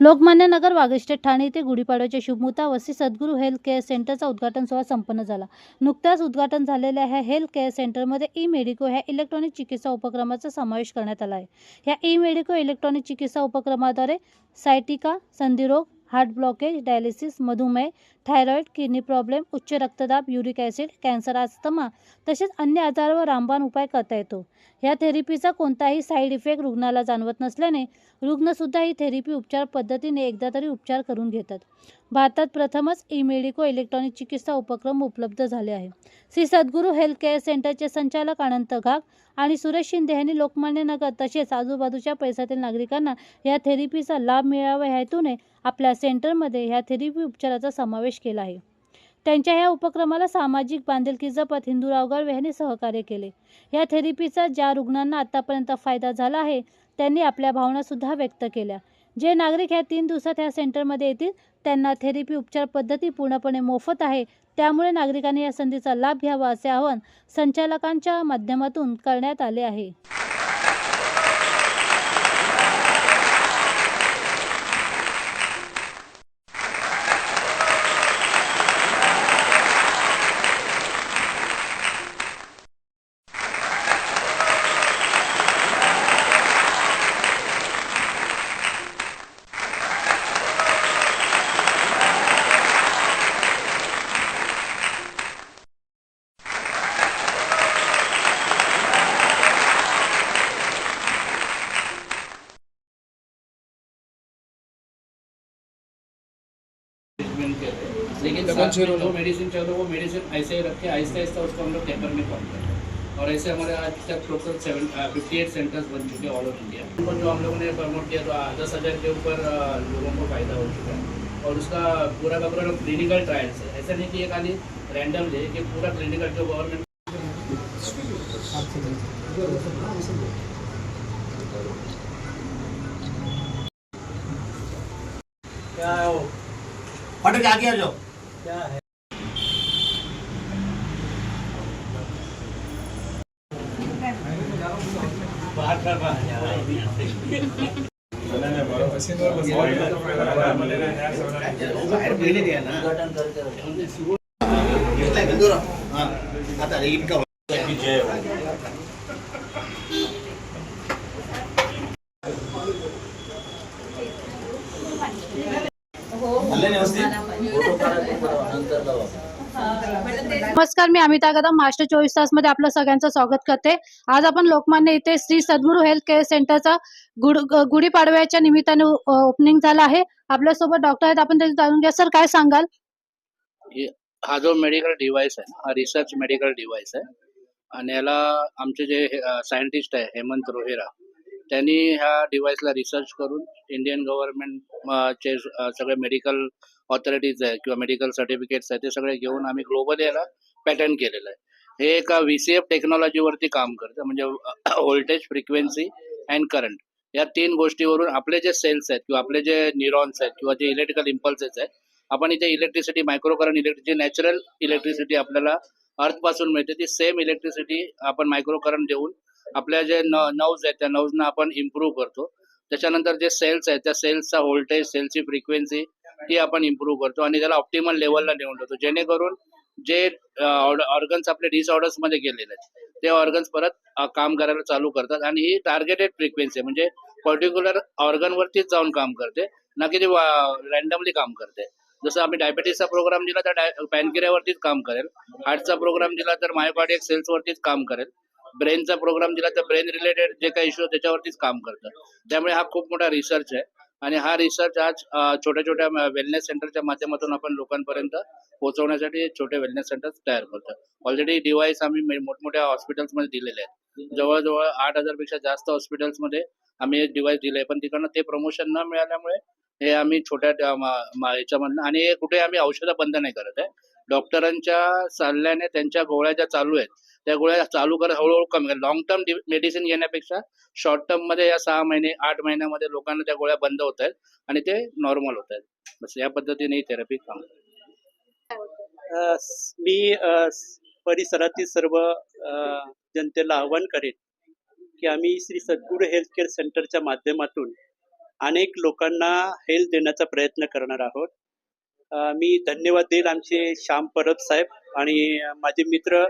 लोकमान्य नगर वागेश्टे ठाणे येथे गुढीपाडव्याच्या शुभमुता वसी सद्गुरू हेल्थ केअर सेंटरचा उद्घाटन सोहळा संपन्न झाला. नुकत्याच उद्घाटन झालेल्या ह्या हेल्थ केअर सेंटरमध्ये ई मेडिको ह्या इलेक्ट्रॉनिक चिकित्सा उपक्रमाचा समावेश करण्यात आला आहे. ह्या ई मेडिको इलेक्ट्रॉनिक चिकित्सा उपक्रमाद्वारे सायटिका संधिरोग हार्ट ब्लॉकेज डायलिसिस मधुमेह थायरॉईड किडनी प्रॉब्लेम उच्च रक्तदाब युरिक ॲसिड कॅन्सर अस्थमा तसेच अन्य आजारावर रामबाण उपाय करता येतो. ह्या थेरपीचा कोणताही साईड इफेक्ट रुग्णाला जाणवत नसल्याने रुग्णसुद्धा ही थेरपी उपचार पद्धतीने एकदा तरी उपचार करून घेतात. भारतात प्रथमच ई मेडिको इलेक्ट्रॉनिक चिकित्सा उपक्रम उपलब्ध झाले आहे. श्री सद्गुरू हेल्थ केअर सेंटरचे संचालक अनंत घाग आणि सुरेश शिंदे यांनी लोकमान्य नगर तसेच आजूबाजूच्या पैशातील नागरिकांना या थेरपीचा लाभ मिळावा ह्या हेतूने आपल्या सेंटरमध्ये ह्या थेरपी उपचाराचा समावेश केला आहे. त्यांच्या या उपक्रमाला सामाजिक बांधिलकी जपत हिंदू गळवे यांनी सहकार्य केले. या थेरपीचा ज्या रुग्णांना आतापर्यंत फायदा झाला आहे त्यांनी आपल्या भावना सुद्धा व्यक्त केल्या. जे नागरिक ह्या तीन दिवसात ह्या सेंटरमध्ये येतील त्यांना थेरपी उपचार पद्धती पूर्णपणे मोफत आहे. त्यामुळे नागरिकांनी या संधीचा लाभ घ्यावा असे आवाहन संचालकांच्या माध्यमातून करण्यात आले आहे. लेकिन साथ में जो मेडिसिन चल रहा है वो मेडिसिन ऐसे ही रख के आहिस्ता आहिस्ता उसको हम लोग टेपर में कम कर हैं। और ऐसे हमारे आज तक total seven fifty eight centres बन चुके हैं ऑल ओवर इंडिया उनको जो हम लोगों ने प्रमोट किया तो दस हज़ार के ऊपर लोगों को फ़ायदा हो चुका है। और उसका पूरा का पूरा क्लिनिकल ट्रायल्स है। ऐसा नहीं कि ये खाली रैंडम है कि पूरा क्लिनिकल जो गवर्नमेंट ફટક આગે આવજો ఇంట్లో नमस्कार मी अमिता कदम महाराष्ट्र चोवीस तासमध्ये आपलं सगळ्यांचं स्वागत करते. आज आपण लोकमान्य इथे श्री सद्गुरू हेल्थ केअर सेंटरचा गुड गुढीपाडव्याच्या निमित्ताने ओपनिंग झाला आहे. आपल्यासोबत डॉक्टर आहेत आपण त्याची जाणून घ्या. सर काय सांगाल? ये हा जो मेडिकल डिव्हाइस आहे हा रिसर्च मेडिकल डिव्हाइस आहे. आणि याला आमचे जे सायंटिस्ट आहे हेमंत रोहेरा त्यांनी ह्या डिव्हाइसला रिसर्च करून इंडियन गव्हर्नमेंट चे सगळे मेडिकल ऑथॉरिटीज आहे किंवा मेडिकल सर्टिफिकेट्स आहे ते सगळे घेऊन आम्ही ग्लोबल याला पॅटर्न केलेलं आहे. हे एका व्ही सी एफ टेक्नॉलॉजीवरती काम करतं म्हणजे व्होल्टेज फ्रिक्वेन्सी अँड करंट या तीन गोष्टीवरून आपले जे सेल्स आहेत किंवा आपले जे न्यूरॉन्स आहेत किंवा जे इलेक्ट्रिकल इम्पल्सेस आहेत आपण इथे इलेक्ट्रिसिटी मायक्रो करंट इलेक्ट्रिक जे नॅचरल इलेक्ट्रिसिटी आपल्याला अर्थपासून मिळते ती सेम इलेक्ट्रिसिटी आपण मायक्रो करंट देऊन आपल्या जे नव्ज आहेत त्या नव्जना आपण इम्प्रूव्ह करतो. त्याच्यानंतर जे सेल्स आहेत त्या सेल्सचा व्होल्टेज सेल्सची फ्रिक्वेन्सी ती आपण इम्प्रूव्ह करतो आणि त्याला ऑप्टिमल लेवलला नेऊन ठेवतो. जेणेकरून जे ऑर्गन्स आपले डिसऑर्डर्समध्ये गेलेले आहेत ते ऑर्गन्स परत काम करायला चालू करतात आणि ही टार्गेटेड फ्रिक्वेन्सी म्हणजे पर्टिक्युलर ऑर्गनवरतीच जाऊन काम करते ना की ते रॅन्डमली काम करते. जसं आम्ही डायबेटीसचा प्रोग्राम दिला तर पॅनकिऱ्यावरतीच काम करेल. हार्टचा प्रोग्राम दिला तर मायोकार्डियक सेल्स वरतीच काम करेल. ब्रेनचा प्रोग्राम दिला तर ब्रेन रिलेटेड जे काही इश्यू त्याच्यावरतीच काम करतं. त्यामुळे हा खूप मोठा रिसर्च आहे. आणि हा रिसर्च आज छोट्या छोट्या वेलनेस सेंटरच्या माध्यमातून आपण लोकांपर्यंत पोहोचवण्यासाठी छोटे वेलनेस सेंटर तयार करतो ऑलरेडी डिव्हाइस आम्ही मोठमोठ्या हॉस्पिटल्समध्ये दिलेले आहेत. जवळजवळ आठ हजारपेक्षा जास्त हॉस्पिटल्समध्ये आम्ही डिव्हाइस दिले पण तिकडनं ते प्रमोशन न मिळाल्यामुळे हे आम्ही छोट्या याच्यामधनं आणि हे कुठे आम्ही औषधं बंद नाही करत आहे. डॉक्टरांच्या सल्ल्याने त्यांच्या गोळ्या ज्या चालू आहेत त्या गोळ्या चालू करत हळूहळू कमी लॉंग टर्म मेडिसिन घेण्यापेक्षा शॉर्ट टर्ममध्ये या सहा महिने आठ महिन्यामध्ये लोकांना त्या गोळ्या बंद होत आहेत आणि ते नॉर्मल होत आहेत. बस या पद्धतीने ही थेरपी काम मी परिसरातील सर्व जनतेला आवाहन करेन की आम्ही श्री सद्गुरू हेल्थ केअर सेंटरच्या माध्यमातून अनेक लोकांना हेल्थ देण्याचा प्रयत्न करणार आहोत. मी धन्यवाद देईल आमचे श्याम परब साहेब आणि माझे मित्र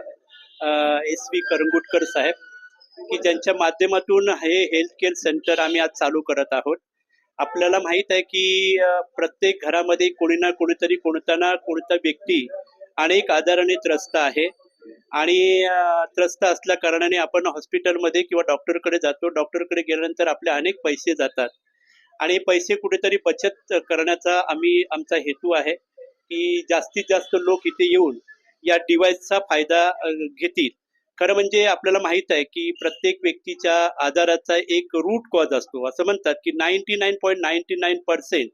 एस व्ही करंगुटकर साहेब की ज्यांच्या माध्यमातून हे हेल्थ केअर सेंटर आम्ही आज चालू करत आहोत. आपल्याला माहीत आहे की प्रत्येक घरामध्ये कोणी ना कोणीतरी कोणता ना कोणता व्यक्ती अनेक आजाराने त्रस्त आहे. आणि त्रस्त असल्या कारणाने आपण हॉस्पिटलमध्ये किंवा डॉक्टरकडे जातो. डॉक्टरकडे गेल्यानंतर आपले अनेक पैसे जातात. आणि पैसे कुठेतरी बचत करण्याचा आम्ही आमचा हेतू आहे की जास्तीत जास्त लोक इथे येऊन या डिव्हाइसचा फायदा घेतील. खरं म्हणजे आपल्याला माहीत आहे की प्रत्येक व्यक्तीच्या आजाराचा एक रूट कॉज असतो. असं म्हणतात की ninety nine point ninety nine percent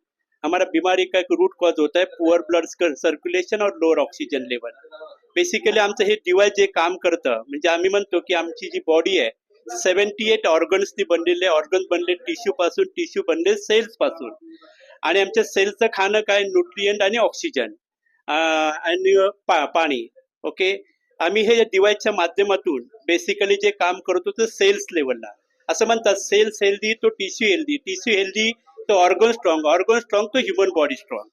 हमारा बीमारी का एक रूट कॉज होता है पुअर ब्लड सर्क्युलेशन और लोअर ऑक्सिजन लेवल बेसिकली आमचं हे डिवाइस जे काम करतं म्हणजे आम्ही म्हणतो की आमची जी बॉडी आहे सेव्हन्टी एट ऑर्गन्सनी बनलेले ऑर्गन्स बनले टिश्यू पासून टिश्यू बनले सेल्सपासून. आणि आमच्या सेल्सचं खाणं काय? न्यूट्रियंट आणि ऑक्सिजन आणि पा पाणी ओके? आम्ही हे डिवाइसच्या माध्यमातून बेसिकली जे काम करतो ते सेल्स लेवलला असं म्हणतात सेल्स हेल्दी तो टिश्यू हेल्दी टिश्यू हेल्दी तो ऑर्गन स्ट्रॉंग ऑर्गन स्ट्रॉंग तो ह्युमन बॉडी स्ट्रॉंग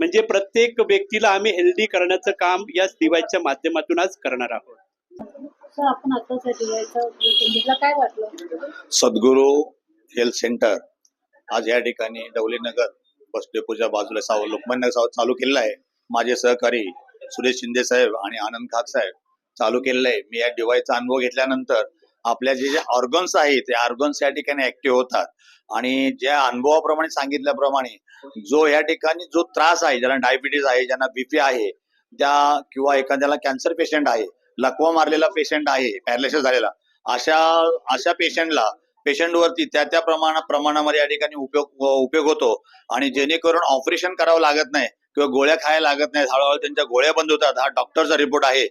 म्हणजे प्रत्येक व्यक्तीला आम्ही हेल्दी करण्याचं काम याच डिवाइसच्या माध्यमातून आज करणार आहोत. सर आपण आताच डिवाइसचा काय वाटलं? सद्गुरू हेल्थ सेंटर आज या ठिकाणी डवलीनगर बस डेपोच्या बाजूला साव लोकमान्य साव चालू केलेलं आहे. माझे सहकारी सुरेश शिंदे साहेब आणि आनंद खात साहेब चालू केलेलं आहे. मी या डिवाइसचा अनुभव घेतल्यानंतर आपल्या जे जे ऑर्गन्स आहेत ते ऑर्गन्स या ठिकाणी ऍक्टिव्ह होतात. आणि ज्या अनुभवाप्रमाणे सांगितल्याप्रमाणे जो या ठिकाणी जो त्रास आहे ज्यांना डायबिटीज आहे ज्यांना बीपी आहे त्या किंवा एखाद्याला कॅन्सर पेशंट आहे लकवा मारलेला पेशंट आहे पॅरालिसिस झालेला अशा अशा पेशंटला पेशंटवरती त्या त्या प्रमाणा प्रमाणामध्ये या ठिकाणी उपयोग उपयोग होतो. आणि जेणेकरून ऑपरेशन करावं लागत नाही किंवा गोळ्या खायला लागत नाही हळूहळू त्यांच्या गोळ्या बंद होतात. हा डॉक्टरचा रिपोर्ट आहे.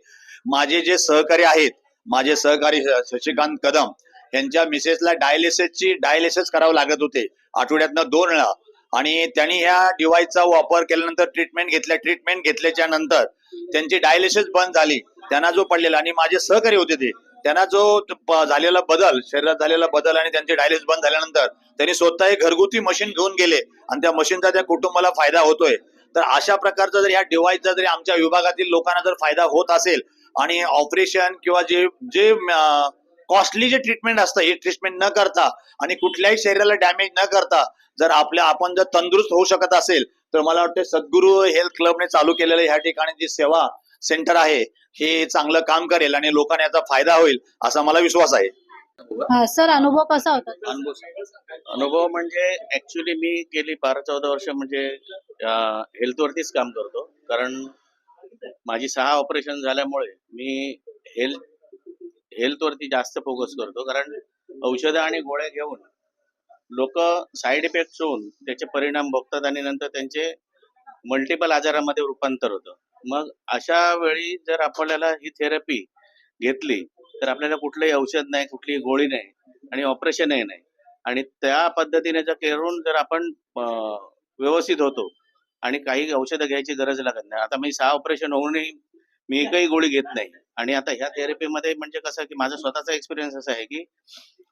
माझे जे सहकारी आहेत माझे सहकारी शशिकांत कदम यांच्या मिसेसला डायलिसिसची डायलिसिस करावं लागत होते. आठवड्यातनं दोन वेळा. आणि त्यांनी ह्या डिव्हाइसचा वापर केल्यानंतर ट्रीटमेंट घेतल्या ट्रीटमेंट घेतल्याच्या नंतर त्यांची डायलिसिस बंद झाली. त्यांना जो पडलेला आणि माझे सहकारी होते ते. त्यांना जो झालेला बदल शरीरात झालेला बदल आणि त्यांची डायलिस बंद झाल्यानंतर त्यांनी स्वतः एक घरगुती मशीन घेऊन गेले. आणि त्या मशीनचा त्या कुटुंबाला फायदा होतोय. तर अशा प्रकारचा जर या डिव्हाइसचा जरी आमच्या विभागातील लोकांना जर फायदा होत असेल आणि ऑपरेशन किंवा जे जे कॉस्टली जे ट्रीटमेंट असतं हे ट्रीटमेंट न करता आणि कुठल्याही शरीराला डॅमेज न करता जर आपल्या आपण जर तंदुरुस्त होऊ शकत असेल तर मला वाटतं सद्गुरू हेल्थ क्लबने चालू केलेलं ह्या ठिकाणी जी सेवा सेंटर आहे हे चांगलं काम करेल आणि लोकांना याचा फायदा होईल असा मला विश्वास आहे. हा सर अनुभव कसा होता? अनुभव म्हणजे ऍक्च्युली मी गेली बारा चौदा वर्ष म्हणजे हेल्थवरतीच काम करतो. कारण माझी सहा ऑपरेशन झाल्यामुळे मी हेल्थ हेल्थवरती जास्त फोकस करतो. कारण औषधं आणि गोळ्या घेऊन लोक साईड इफेक्ट होऊन त्याचे परिणाम भोगतात आणि नंतर त्यांचे मल्टिपल आजारामध्ये रूपांतर होतं. मग अशा वेळी जर आपल्याला ही थेरपी घेतली तर आपल्याला कुठलंही औषध नाही कुठलीही गोळी नाही आणि ऑपरेशनही नाही. आणि त्या पद्धतीने जर करून जर आपण व्यवस्थित होतो आणि काही औषधं घ्यायची गरज लागत नाही. आता मी सहा ऑपरेशन होऊनही मी एकही गोळी घेत नाही. आणि आता ह्या थेरपीमध्ये म्हणजे कसं की माझा स्वतःचा एक्सपिरियन्स असा आहे की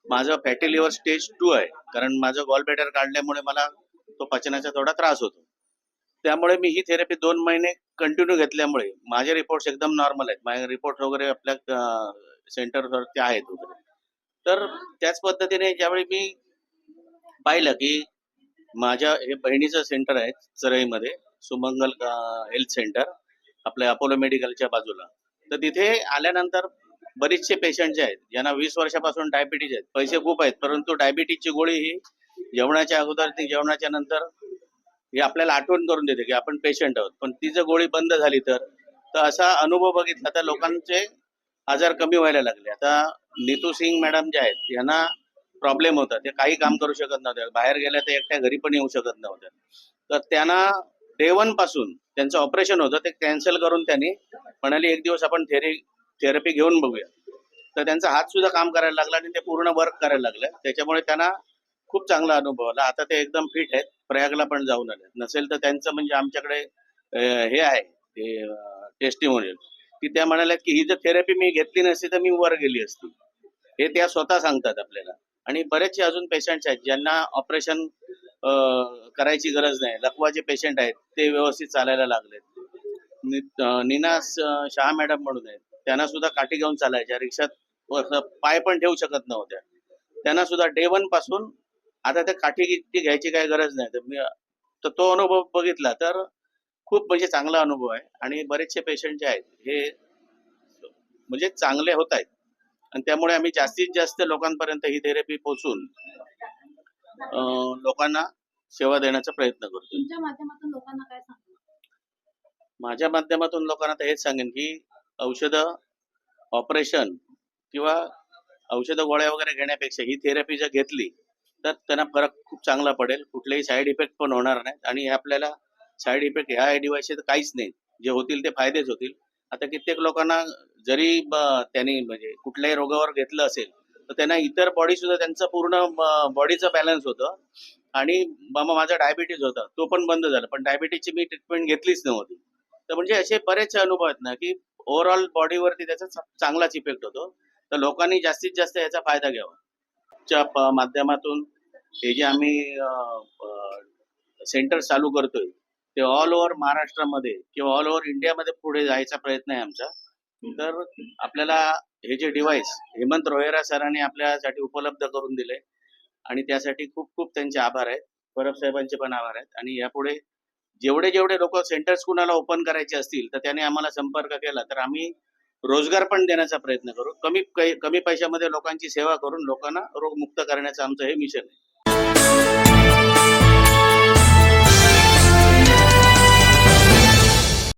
माझं फॅटी लिव्हर स्टेज टू आहे. कारण माझं गॉल बेटर काढल्यामुळे मला तो पचनाचा थोडा त्रास होतो. त्यामुळे मी ही थेरपी दोन महिने कंटिन्यू घेतल्यामुळे माझे रिपोर्ट्स एकदम नॉर्मल आहेत. माझे रिपोर्ट वगैरे आपल्या सेंटरवरती आहेत वगैरे. तर त्याच पद्धतीने ज्यावेळी मी पाहिलं की माझ्या हे बहिणीचं सेंटर आहे चरईमध्ये सुमंगल हेल्थ सेंटर आपल्या अपोलो मेडिकलच्या बाजूला. तर तिथे आल्यानंतर बरेचसे पेशंट जे आहेत ज्यांना वीस वर्षापासून डायबिटीज आहेत पैसे खूप आहेत परंतु डायबिटीजची गोळी ही जेवणाच्या अगोदर ती जेवणाच्या नंतर ही आपल्याला आठवण करून देते की आपण पेशंट आहोत. पण ती जर गोळी बंद झाली तर तर असा अनुभव बघितला तर लोकांचे आजार कमी व्हायला लागले. आता नीतू सिंग मॅडम जे आहेत यांना प्रॉब्लेम होता. ते काही काम करू शकत नव्हत्या बाहेर गेल्या तर एकट्या घरी पण येऊ शकत नव्हत्या तर त्यांना डे वनपासून त्यांचं ऑपरेशन होतं. ते कॅन्सल करून त्यांनी म्हणाले एक दिवस आपण थेरी थेरपी घेऊन बघूया. तर त्यांचा हात सुद्धा काम करायला लागला आणि ते पूर्ण वर्क करायला लागले. त्याच्यामुळे त्यांना खूप चांगला अनुभव आला. आता ते एकदम फिट आहेत. प्रयागला पण जाऊन आले. नसेल तर त्यांचं म्हणजे आमच्याकडे हे आहे ते टेस्टिमोनियल की त्या म्हणाल्या की ही जर थेरपी मी घेतली नसती तर मी वर गेली असती. हे त्या स्वतः सांगतात आपल्याला. आणि बरेचसे अजून पेशंट्स आहेत ज्यांना ऑपरेशन करायची गरज नाही. लकवाचे पेशंट आहेत ते व्यवस्थित चालायला लागलेत. निनास शहा मॅडम म्हणून आहेत. त्यांना सुद्धा काठी घेऊन चालायच्या. रिक्षात वर- पाय पण ठेवू शकत नव्हत्या. त्यांना सुद्धा डे वनपासून आता त्या काठी घ्यायची काही गरज नाही. तर मी तर तो अनुभव बघितला तर खूप म्हणजे चांगला अनुभव आहे. आणि बरेचसे पेशंट जे आहेत हे म्हणजे चांगले होत आहेत. आणि त्यामुळे आम्ही जास्तीत जास्त लोकांपर्यंत ही थेरपी पोहोचून लोकांना सेवा देण्याचा प्रयत्न करतो माझ्या माध्यमातून लोकांना तर हेच सांगेन की औषधं ऑपरेशन किंवा औषधं गोळ्या वगैरे घेण्यापेक्षा ही थेरपी जर घेतली तर त्यांना फरक खूप चांगला पडेल. कुठलेही साईड इफेक्ट पण होणार नाहीत. आणि हे आपल्याला साईड इफेक्ट ह्या डिवाइसचे तर काहीच नाही. जे होतील ते फायदेच होतील. आता कित्येक लोकांना जरी त्यांनी म्हणजे कुठल्याही रोगावर घेतलं असेल तर त्यांना इतर बॉडी सुद्धा त्यांचं पूर्ण बॉडीचं बॅलन्स होतं. आणि बाबा माझा डायबिटीज होता तो पण बंद झाला. पण डायबिटीजची मी ट्रीटमेंट घेतलीच नव्हती. तर म्हणजे असे बरेचसे अनुभव आहेत ना की ओव्हरऑल बॉडीवरती त्याचा चांगलाच इफेक्ट होतो. तर लोकांनी जास्तीत जास्त याचा फायदा घ्यावा. च्या माध्यमातून हे जे आम्ही सेंटर चालू करतोय ते ऑल ओव्हर महाराष्ट्रामध्ये किंवा ऑल ओव्हर इंडियामध्ये पुढे जायचा प्रयत्न आहे आमचा. तर आपल्याला हे जे डिव्हाइस हेमंत रोहेरा सरांनी आपल्यासाठी उपलब्ध करून दिले. आणि त्यासाठी खूप खूप त्यांचे आभार आहेत. परब साहेबांचे पण आभार आहेत. आणि यापुढे जेवढे जेवढे लोक सेंटर्स कुणाला ओपन करायचे असतील तर त्याने आम्हाला संपर्क केला. तर आम्ही रोजगार पण देण्याचा प्रयत्न करू. कमी कमी पैशामध्ये लोकांची सेवा करून लोकांना रोगमुक्त करण्याचं आमचं हे मिशन आहे.